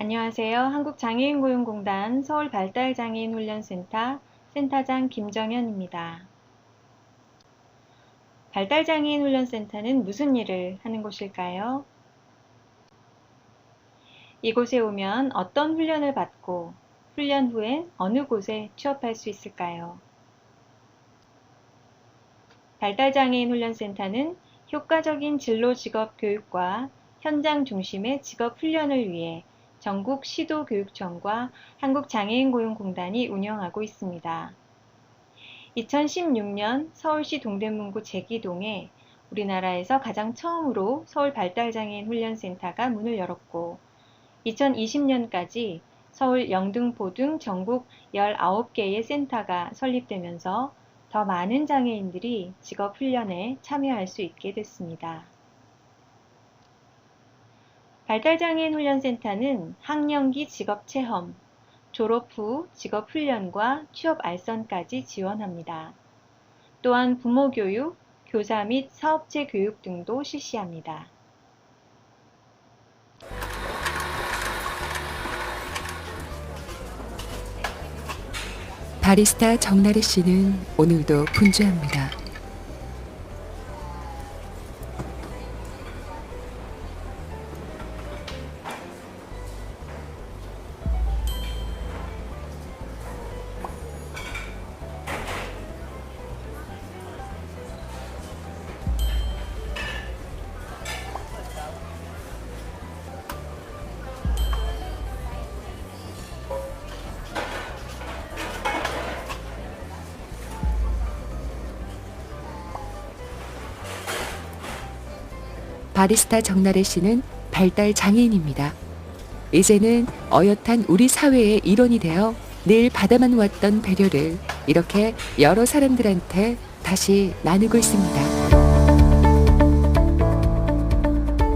안녕하세요. 한국장애인고용공단 서울발달장애인훈련센터 센터장 김정현입니다. 발달장애인훈련센터는 무슨 일을 하는 곳일까요? 이곳에 오면 어떤 훈련을 받고 훈련 후엔 어느 곳에 취업할 수 있을까요? 발달장애인 훈련센터는 효과적인 진로 직업 교육과 현장 중심의 직업 훈련을 위해 전국 시도교육청과 한국장애인고용공단이 운영하고 있습니다. 2016년 서울시 동대문구 제기동에 우리나라에서 가장 처음으로 서울 발달장애인 훈련센터가 문을 열었고 2020년까지 서울 영등포 등 전국 19개의 센터가 설립되면서 더 많은 장애인들이 직업 훈련에 참여할 수 있게 됐습니다. 발달장애인 훈련센터는 학령기 직업체험, 졸업 후 직업훈련과 취업 알선까지 지원합니다. 또한 부모교육, 교사 및 사업체 교육 등도 실시합니다. 바리스타 정나래 씨는 오늘도 분주합니다. 바리스타 정나래 씨는 발달 장애인입니다. 이제는 어엿한 우리 사회의 일원이 되어 늘 받아만 왔던 배려를 이렇게 여러 사람들한테 다시 나누고 있습니다.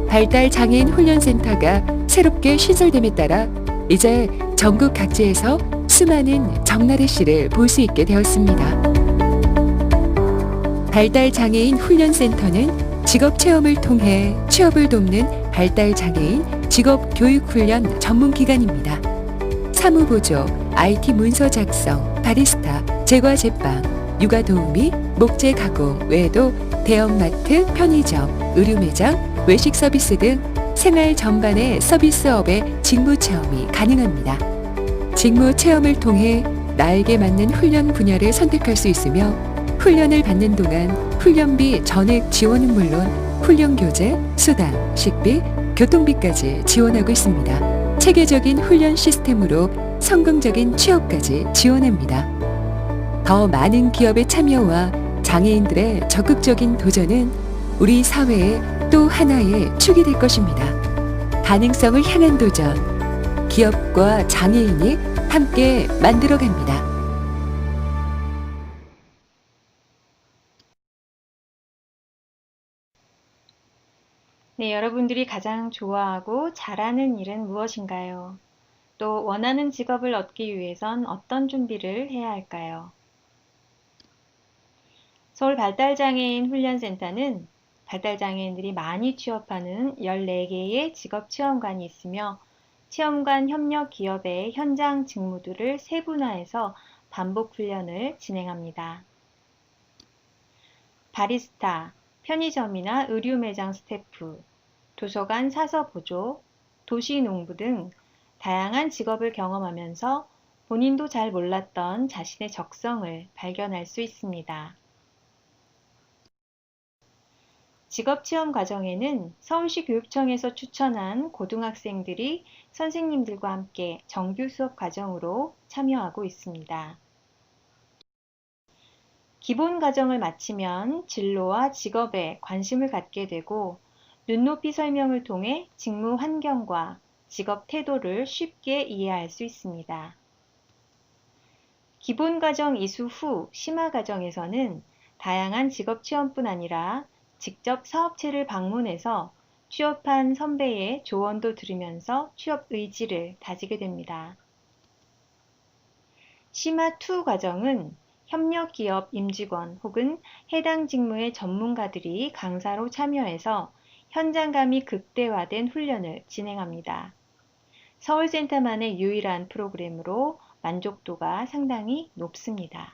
발달 장애인 훈련센터가 새롭게 신설됨에 따라 이제 전국 각지에서 수많은 정나래 씨를 볼 수 있게 되었습니다. 발달 장애인 훈련센터는 직업 체험을 통해 취업을 돕는 발달 장애인 직업 교육 훈련 전문 기관입니다. 사무 보조, IT 문서 작성, 바리스타, 제과 제빵, 육아 도우미, 목재 가공 외에도 대형마트, 편의점, 의류 매장, 외식 서비스 등 생활 전반의 서비스업의 직무 체험이 가능합니다. 직무 체험을 통해 나에게 맞는 훈련 분야를 선택할 수 있으며 훈련을 받는 동안 훈련비 전액 지원은 물론 훈련 교재, 수당, 식비, 교통비까지 지원하고 있습니다. 체계적인 훈련 시스템으로 성공적인 취업까지 지원합니다. 더 많은 기업의 참여와 장애인들의 적극적인 도전은 우리 사회의 또 하나의 축이 될 것입니다. 가능성을 향한 도전. 기업과 장애인이 함께 만들어 갑니다. 네, 여러분들이 가장 좋아하고 잘하는 일은 무엇인가요? 또 원하는 직업을 얻기 위해선 어떤 준비를 해야 할까요? 서울 발달장애인 훈련센터는 발달장애인들이 많이 취업하는 14개의 직업 체험관이 있으며 체험관 협력 기업의 현장 직무들을 세분화해서 반복 훈련을 진행합니다. 바리스타, 편의점이나 의류 매장 스태프, 도서관 사서 보조, 도시 농부 등 다양한 직업을 경험하면서 본인도 잘 몰랐던 자신의 적성을 발견할 수 있습니다. 직업 체험 과정에는 서울시 교육청에서 추천한 고등학생들이 선생님들과 함께 정규 수업 과정으로 참여하고 있습니다. 기본 과정을 마치면 진로와 직업에 관심을 갖게 되고 눈높이 설명을 통해 직무 환경과 직업 태도를 쉽게 이해할 수 있습니다. 기본 과정 이수 후 심화 과정에서는 다양한 직업 체험뿐 아니라 직접 사업체를 방문해서 취업한 선배의 조언도 들으면서 취업 의지를 다지게 됩니다. 심화 2 과정은 협력 기업 임직원 혹은 해당 직무의 전문가들이 강사로 참여해서 현장감이 극대화된 훈련을 진행합니다. 서울센터만의 유일한 프로그램으로 만족도가 상당히 높습니다.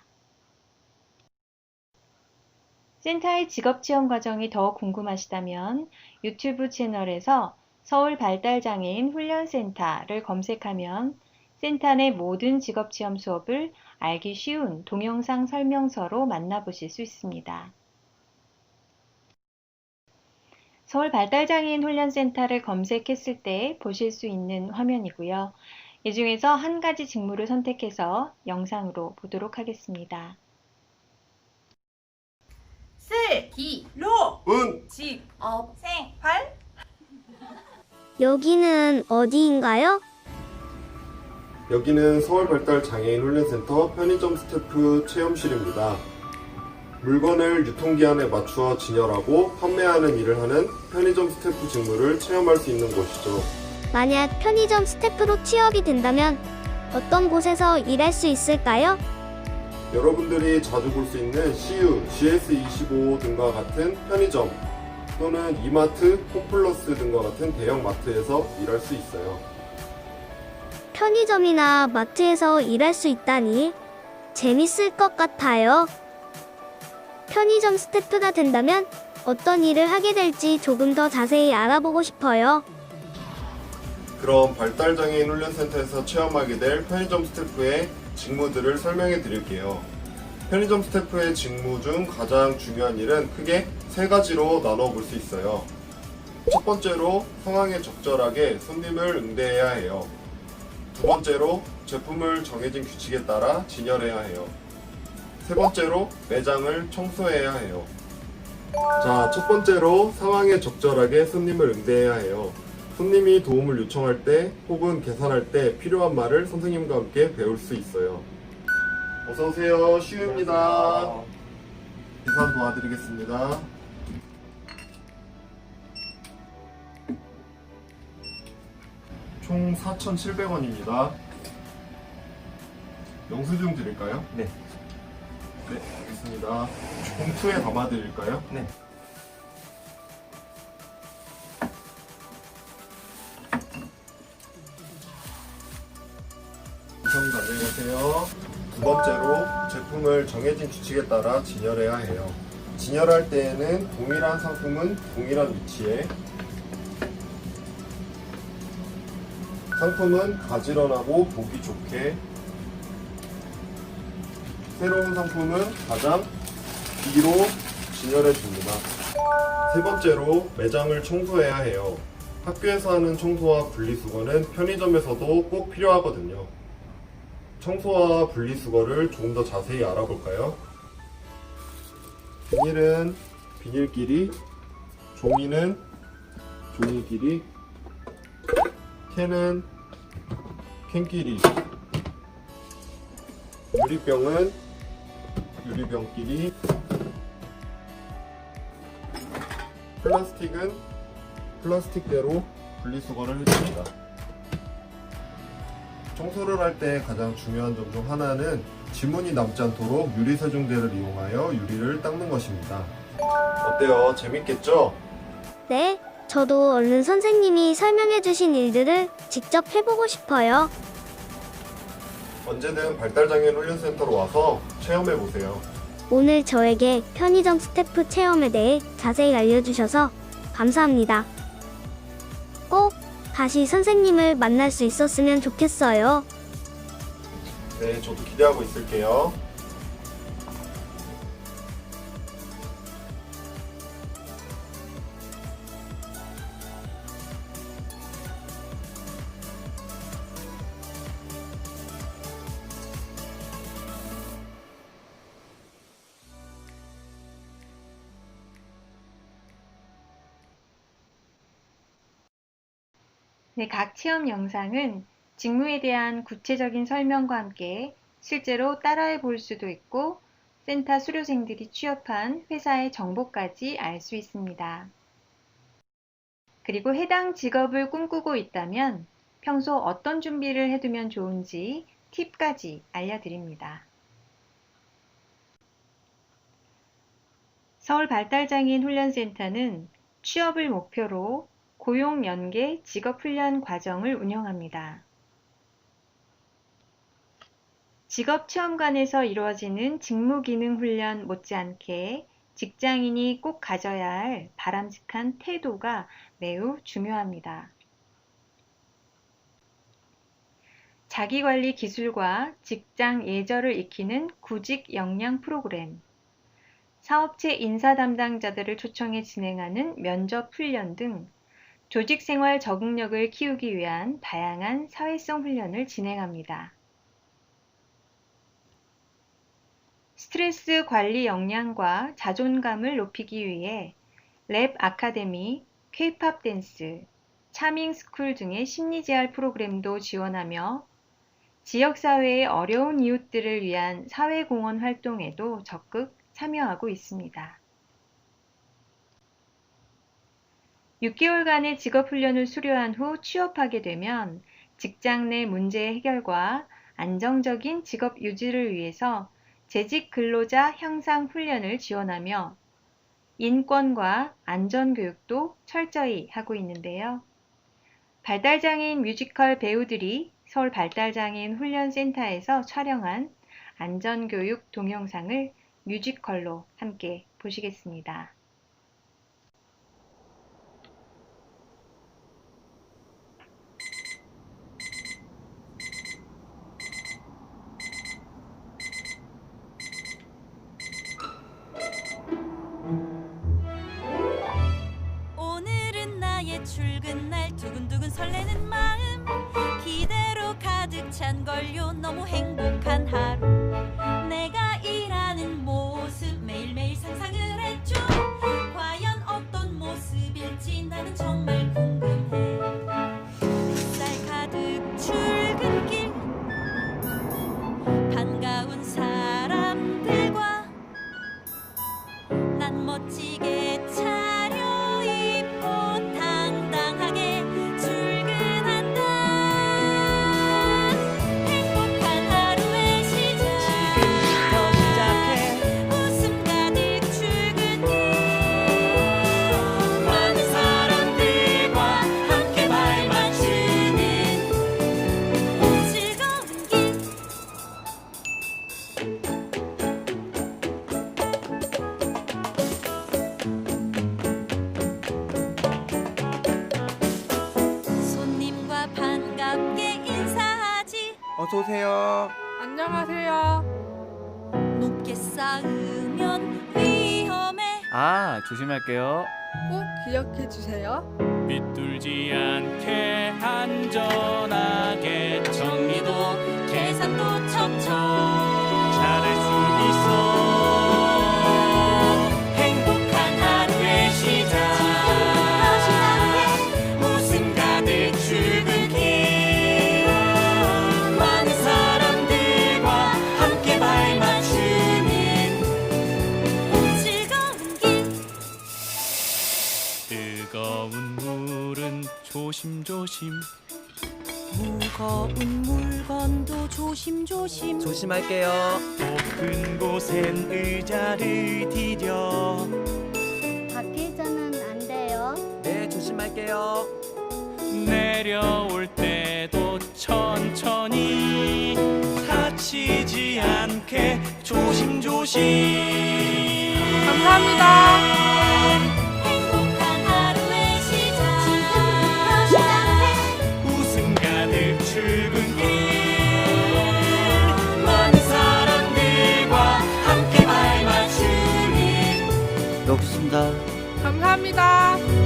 센터의 직업체험 과정이 더 궁금하시다면 유튜브 채널에서 서울 발달장애인 훈련센터를 검색하면 센터 내 모든 직업체험 수업을 알기 쉬운 동영상 설명서로 만나보실 수 있습니다. 서울 발달장애인 훈련센터를 검색했을 때 보실 수 있는 화면이고요. 이 중에서 한 가지 직무를 선택해서 영상으로 보도록 하겠습니다. 슬, 기, 로, 은 집, 업, 생, 발. 여기는 어디인가요? 여기는 서울발달장애인 훈련센터 편의점 스태프 체험실입니다. 물건을 유통기한에 맞추어 진열하고 판매하는 일을 하는 편의점 스태프 직무를 체험할 수 있는 곳이죠. 만약 편의점 스태프로 취업이 된다면 어떤 곳에서 일할 수 있을까요? 여러분들이 자주 볼 수 있는 CU, GS25 등과 같은 편의점 또는 이마트, 홈플러스 등과 같은 대형 마트에서 일할 수 있어요. 편의점이나 마트에서 일할 수 있다니 재밌을 것 같아요. 편의점 스태프가 된다면 어떤 일을 하게 될지 조금 더 자세히 알아보고 싶어요. 그럼 발달장애인 훈련센터에서 체험하게 될 편의점 스태프의 직무들을 설명해 드릴게요. 편의점 스태프의 직무 중 가장 중요한 일은 크게 세 가지로 나눠 볼 수 있어요. 첫 번째로 상황에 적절하게 손님을 응대해야 해요. 두 번째로 제품을 정해진 규칙에 따라 진열해야 해요. 세 번째로 매장을 청소해야 해요. 자, 첫 번째로 상황에 적절하게 손님을 응대해야 해요. 손님이 도움을 요청할 때 혹은 계산할 때 필요한 말을 선생님과 함께 배울 수 있어요. 어서 오세요. 시우입니다. 계산 도와드리겠습니다. 총 4,700원입니다. 영수증 드릴까요? 네. 네, 알겠습니다. 봉투에 담아 드릴까요? 네. 감사합니다. 안녕히 가세요. 두 번째로 제품을 정해진 규칙에 따라 진열해야 해요. 진열할 때에는 동일한 상품은 동일한 위치에 상품은 가지런하고 보기 좋게 새로운 상품은 가장 뒤로 진열해 줍니다. 세 번째로 매장을 청소해야 해요. 학교에서 하는 청소와 분리수거는 편의점에서도 꼭 필요하거든요. 청소와 분리수거를 조금 더 자세히 알아볼까요? 비닐은 비닐 길이, 종이는 종이 길이, 캔은 캔 길이, 유리병은 유리병 길이, 플라스틱은 플라스틱대로 분리수거를 해줍니다. 청소를 할 때 가장 중요한 점 중 하나는 지문이 남지 않도록 유리 세정제를 이용하여 유리를 닦는 것입니다. 어때요? 재밌겠죠? 네, 저도 얼른 선생님이 설명해 주신 일들을 직접 해보고 싶어요. 언제든 발달장애인 훈련센터로 와서 체험해 보세요. 오늘 저에게 편의점 스태프 체험에 대해 자세히 알려주셔서 감사합니다. 꼭 다시 선생님을 만날 수 있었으면 좋겠어요. 네, 저도 기대하고 있을게요. 네, 각 체험 영상은 직무에 대한 구체적인 설명과 함께 실제로 따라해 볼 수도 있고 센터 수료생들이 취업한 회사의 정보까지 알 수 있습니다. 그리고 해당 직업을 꿈꾸고 있다면 평소 어떤 준비를 해두면 좋은지 팁까지 알려드립니다. 서울 발달장애인 훈련센터는 취업을 목표로 고용 연계 직업 훈련 과정을 운영합니다. 직업체험관에서 이루어지는 직무기능 훈련 못지않게 직장인이 꼭 가져야 할 바람직한 태도가 매우 중요합니다. 자기관리 기술과 직장 예절을 익히는 구직 역량 프로그램, 사업체 인사 담당자들을 초청해 진행하는 면접 훈련 등 조직 생활 적응력을 키우기 위한 다양한 사회성 훈련을 진행합니다. 스트레스 관리 역량과 자존감을 높이기 위해 랩 아카데미, K-팝 댄스, 차밍 스쿨 등의 심리 재활 프로그램도 지원하며 지역사회의 어려운 이웃들을 위한 사회공헌 활동에도 적극 참여하고 있습니다. 6개월간의 직업훈련을 수료한 후 취업하게 되면 직장 내 문제 해결과 안정적인 직업 유지를 위해서 재직 근로자 향상 훈련을 지원하며 인권과 안전교육도 철저히 하고 있는데요. 발달장애인 뮤지컬 배우들이 서울 발달장애인 훈련센터에서 촬영한 안전교육 동영상을 뮤지컬로 함께 보시겠습니다. 어서 오세요. 안녕하세요. 높게 쌓으면 위험해 아, 조심할게요. 꼭 기억해 주세요. 삐뚤지 않게 안전하게 정리도 계산도 척척 잘할 수 있어 조심할게요. 높은 곳엔 의자를 디뎌 밖에서는 안 돼요. 네, 조심할게요. 내려올 때도 천천히 다치지 않게 조심조심 감사합니다. 감사합니다.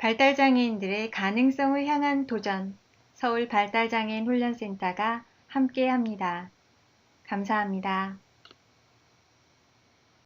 발달장애인들의 가능성을 향한 도전 서울 발달장애인 훈련센터가 함께합니다. 감사합니다.